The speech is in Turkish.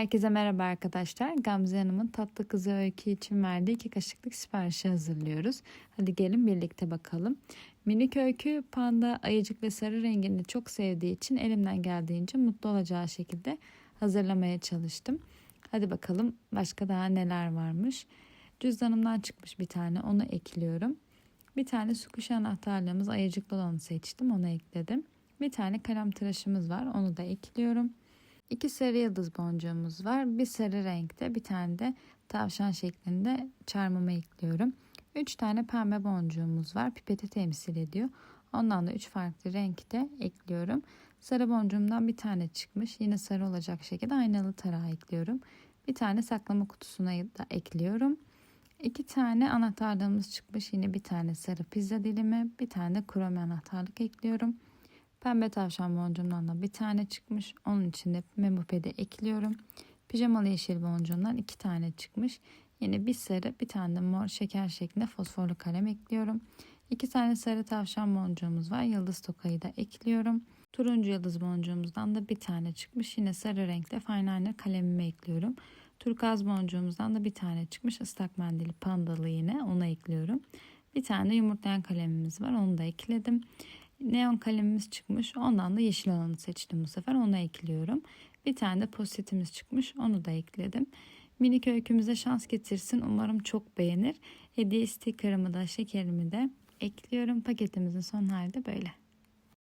Herkese merhaba arkadaşlar. Gamze Hanım'ın tatlı kızı öykü için verdiği iki kaşıklık siparişi hazırlıyoruz. Hadi gelin birlikte bakalım. Minik öykü panda ayıcık ve sarı rengini çok sevdiği için elimden geldiğince mutlu olacağı şekilde hazırlamaya çalıştım. Hadi bakalım başka daha neler varmış. Cüzdanımdan çıkmış bir tane onu ekliyorum. Bir tane su kuşu anahtarlığımız ayıcıklı olanı seçtim onu ekledim. Bir tane kalem tıraşımız var onu da ekliyorum. İki sarı yıldız boncuğumuz var. Bir sarı renkte bir tane de tavşan şeklinde çarmıma ekliyorum. Üç tane pembe boncuğumuz var. Pipeti temsil ediyor. Ondan da üç farklı renkte ekliyorum. Sarı boncuğumdan bir tane çıkmış. Yine sarı olacak şekilde aynalı tarağı ekliyorum. Bir tane saklama kutusuna da ekliyorum. İki tane anahtarlığımız çıkmış. Yine bir tane sarı pizza dilimi, bir tane de kromi anahtarlık ekliyorum. Pembe tavşan boncuğumdan da bir tane çıkmış. Onun içinde memo pedi ekliyorum. Pijamalı yeşil boncuğundan iki tane çıkmış. Yine bir sarı bir tane de mor şeker şeklinde fosforlu kalem ekliyorum. İki tane sarı tavşan boncuğumuz var. Yıldız tokayı da ekliyorum. Turuncu yıldız boncuğumuzdan da bir tane çıkmış. Yine sarı renkte fineliner kalemimi ekliyorum. Turkuaz boncuğumuzdan da bir tane çıkmış. Islak mendili pandalı yine onu ekliyorum. Bir tane yumurtlayan kalemimiz var. Onu da ekledim. Neon kalemimiz çıkmış. Ondan da yeşil olanı seçtim bu sefer. Onu ekliyorum. Bir tane de postitimiz çıkmış. Onu da ekledim. Minik öykümüze şans getirsin. Umarım çok beğenir. Hediye stikerimi de şekerimi de ekliyorum. Paketimizin son hali de böyle.